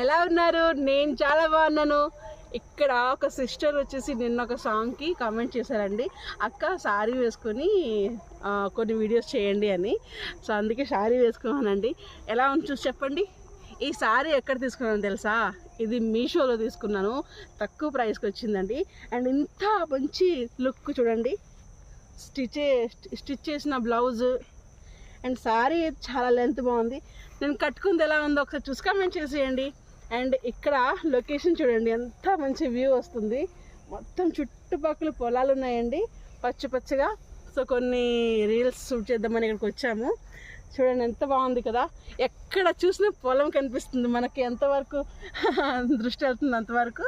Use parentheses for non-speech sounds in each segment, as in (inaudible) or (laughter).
ఎలా ఉన్నారు? నేను చాలా బాగున్నాను. ఇక్కడ ఒక సిస్టర్ వచ్చేసి నిన్న ఒక సాంగ్కి కామెంట్ చేశారండి. అక్క శారీ వేసుకొని కొన్ని వీడియోస్ చేయండి అని. సో అందుకే శారీ వేసుకున్నానండి. ఎలా ఉంది చూసి చెప్పండి. ఈ శారీ ఎక్కడ తీసుకున్నాను తెలుసా? ఇది మీషోలో తీసుకున్నాను. తక్కువ ప్రైస్కి వచ్చిందండి. అండ్ ఇంత మంచి లుక్ చూడండి. స్టిచ్ స్టిచ్ చేసిన బ్లౌజ్. అండ్ శారీ చాలా లెంత్ బాగుంది. నేను కట్టుకుంది ఎలా ఉందో ఒకసారి చూసి కామెంట్ చేసేయండి. అండ్ ఇక్కడ లొకేషన్ చూడండి ఎంత మంచి వ్యూ వస్తుంది. మొత్తం చుట్టుపక్కల పొలాలు ఉన్నాయండి పచ్చ పచ్చగా. సో కొన్ని రీల్స్ షూట్ చేద్దామని ఇక్కడికి వచ్చాము. చూడండి ఎంత బాగుంది కదా. ఎక్కడ చూసినా పొలం కనిపిస్తుంది మనకి ఎంతవరకు. (laughs) దృష్టి వెళ్తుంది అంతవరకు.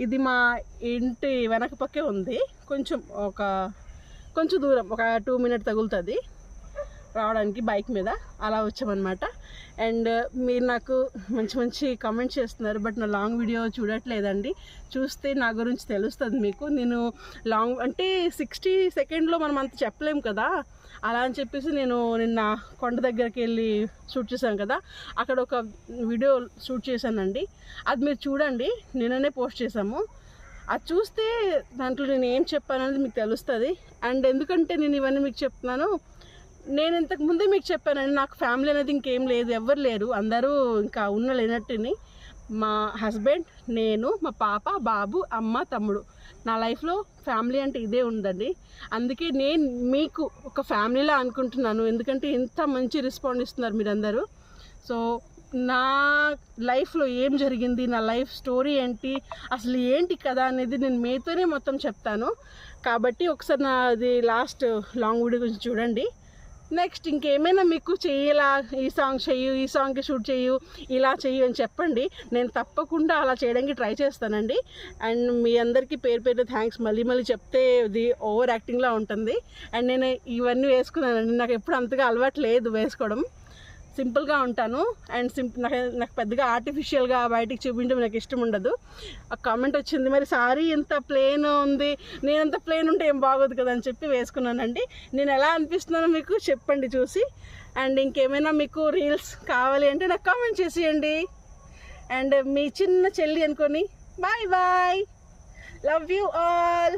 ఇది మా ఇంటి వెనక పక్కే ఉంది. కొంచెం ఒక కొంచెం దూరం ఒక టూ మినిట్ తగులుతుంది. రావడానికి బైక్ మీద అలా వచ్చామన్నమాట. అండ్ మీరు నాకు మంచి మంచి కమెంట్ చేస్తున్నారు బట్ నా లాంగ్ వీడియో చూడట్లేదండి. చూస్తే నా గురించి తెలుస్తుంది మీకు. నేను లాంగ్ అంటే సిక్స్టీ సెకండ్లో మనం అంత చెప్పలేము కదా. అలా అని చెప్పేసి నేను నిన్న కొండ దగ్గరికి వెళ్ళి షూట్ చేశాను కదా. అక్కడ ఒక వీడియో షూట్ చేశానండి. అది మీరు చూడండి. నిన్ననే పోస్ట్ చేశాము. అది చూస్తే దాంట్లో నేను ఏం చెప్పాననేది మీకు తెలుస్తుంది. అండ్ ఎందుకంటే నేను ఇవన్నీ మీకు చెప్తున్నాను నేను ఇంతకు ముందే మీకు చెప్పానండి నాకు ఫ్యామిలీ అనేది ఇంకేం లేదు ఎవరు లేరు అందరూ ఇంకా ఉన్న లేనట్టుని. మా హస్బెండ్ నేను మా పాప బాబు అమ్మ తమ్ముడు. నా లైఫ్లో ఫ్యామిలీ అంటే ఇదే ఉందండి. అందుకే నేను మీకు ఒక ఫ్యామిలీలా అనుకుంటున్నాను ఎందుకంటే ఇంత మంచి రెస్పాండ్ ఇస్తున్నారు మీరందరూ. సో నా లైఫ్లో ఏం జరిగింది నా లైఫ్ స్టోరీ ఏంటి అసలు ఏంటి కదా అనేది నేను మీతోనే మొత్తం చెప్తాను. కాబట్టి ఒకసారి నాది లాస్ట్ లాంగ్ వీడియో గురించి చూడండి. నెక్స్ట్ ఇంకేమైనా మీకు ఇలా ఈ సాంగ్ చెయ్యు ఈ సాంగ్కి షూట్ చెయ్యు ఇలా చెయ్యు అని చెప్పండి. నేను తప్పకుండా అలా చేయడానికి ట్రై చేస్తానండి. అండ్ మీ అందరికీ పేరు పేరు థ్యాంక్స్ మళ్ళీ మళ్ళీ చెప్తే ఇది ఓవర్ యాక్టింగ్లా ఉంటుంది. అండ్ నేను ఇవన్నీ వేసుకున్నానండి. నాకు ఎప్పుడు అంతగా అలవాటు లేదు వేసుకోవడం. సింపుల్గా ఉంటాను. అండ్ సింపుల్ నాకు నాకు పెద్దగా ఆర్టిఫిషియల్గా బయటికి చూపించడం నాకు ఇష్టం ఉండదు. ఆ కామెంట్ వచ్చింది మరి సారీ ఇంత ప్లేన్ ఉంది. నేను ఎంత ప్లెయిన్ ఉంటే ఏం బాగోదు కదా అని చెప్పి వేసుకున్నానండి. నేను ఎలా అనిపిస్తున్నానో మీకు చెప్పండి చూసి. అండ్ ఇంకేమైనా మీకు రీల్స్ కావాలి అంటే నాకు కామెంట్ చేసేయండి. అండ్ మీ చిన్న చెల్లి అనుకొని bye bye. Love you all